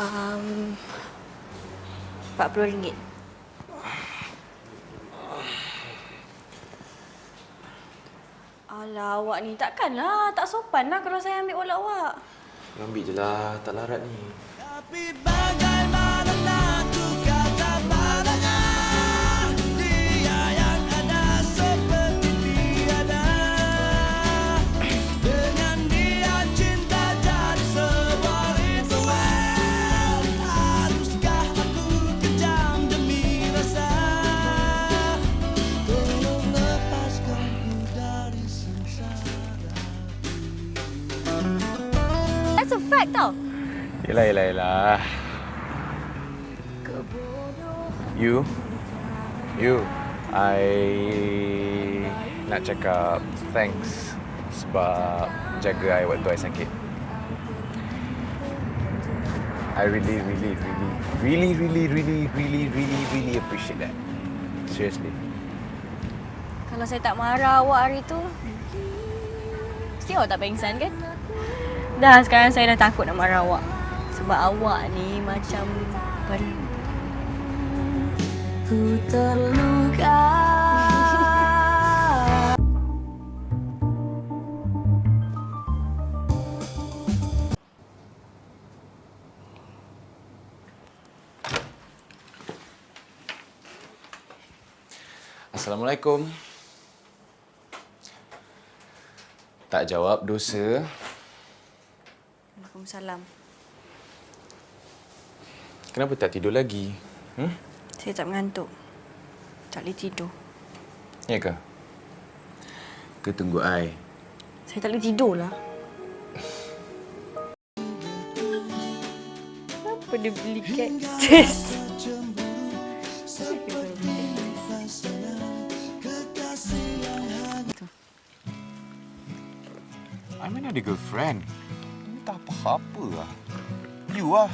Um, RM40. Alah, awak ni takkanlah. Tak sopan lah kalau saya ambil wallet awak. Ambil je lah, tak larat ni. Tapi bagaimana That's a fact tau. Yelah, yelah, yelah. You, you, I nak cakap thanks sebab jaga I waktu I sakit. I really, really, really, really, really, really, really, really, really appreciate that. Seriously. Kalau saya tak marah awak hari tu, mesti awak tak pengsan kan? Dah, sekarang saya dah takut nak marah awak. Sebab awak ni macam pen... Ku terluka. Assalamualaikum. Tak jawab dosa. Waalaikumsalam. Kenapa tak tidur lagi? Hmm? Saya tak mengantuk. Tak boleh tidur. Ya ke? Ke tunggu I? Saya tak boleh tidur lah. Kenapa dia beli cactus? I mana ada girlfriend. Ini tak apa-apa lah. You lah.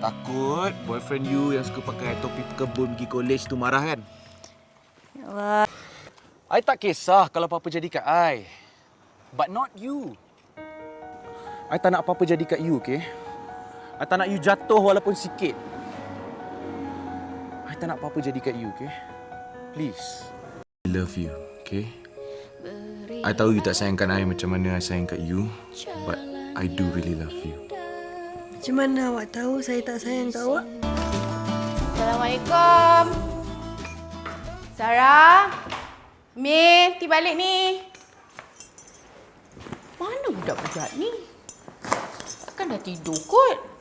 Takut boyfriend you yang suka pakai topi kebun pergi college tu marah kan? Wah, I tak kisah kalau apa-apa jadi kat I. But not you. I tak nak apa-apa jadi kat you, okay? I tak nak you jatuh walaupun sikit. I tak nak apa-apa jadi kat you, okay? Please. I love you, okay? I tahu you tak sayangkan I macam mana I sayang kat you. But I do really love you. Macam mana awak tahu saya tak sayang kat awak? Assalamualaikum. Sarah. Mi, ti balik ni. Mana budak-budak ni? Takkan dah tidur kot.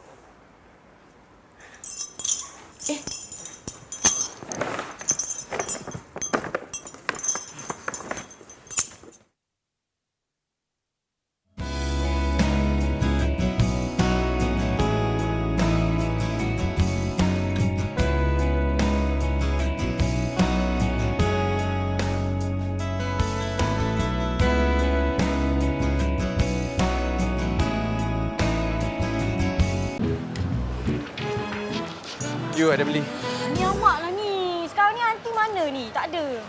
You ada beli? ni awak lah ni. Sekarang ni aunty mana ni? Tak ada.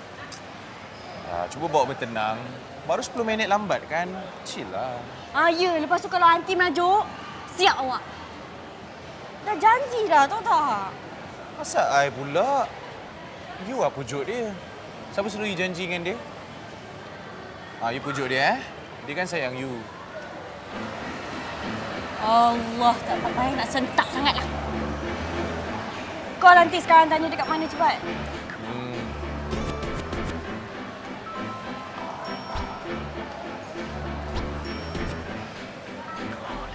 Ah, cuba bawa bertenang. Baru 10 minit lambat kan? Chill lah. Ah, ya. Lepas tu kalau aunty merajuk, siap awak. Dah janji dah, tahu tak? Masa I pula? You lah pujuk dia. Siapa suruh you janji dengan dia? Ah, you pujuk dia eh? Dia kan sayang you. Allah, tak tak payah nak sentak sangatlah. Kau nanti sekarang tanya dekat mana cepat. Hmm.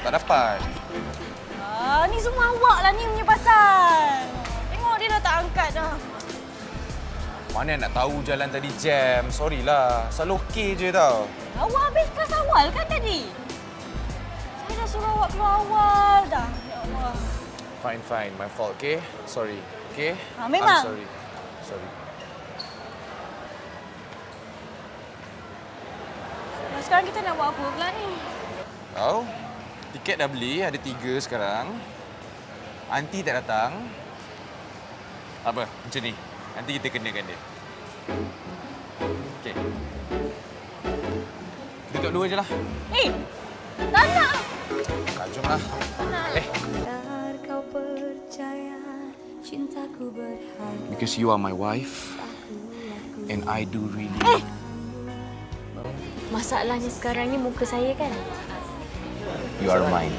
Tak dapat. Ah, ni semua awak lah ni punya pasal. Tengok dia dah tak angkat dah. Mana nak tahu jalan tadi jam. Sorry lah. Selalu okey je tau. Awak habis kelas awal kan tadi? Saya dah suruh awak keluar awal dah. Ya Allah. Fine, fine. My fault, okay? Sorry. Okay? Ah, memang. I'm sorry. Sorry. Nah, sekarang kita nak buat apa pula ni? Tahu? Tiket dah beli. Ada tiga sekarang. Aunty tak datang. Apa? Macam ni. Nanti kita kenakan dia. Okay. Duduk dua je lah. Eh, tak nak. Kak, jom lah. Tak nak. Eh, Because you are my wife. And I do really... Masalahnya sekarang ni muka saya kan? You are mine.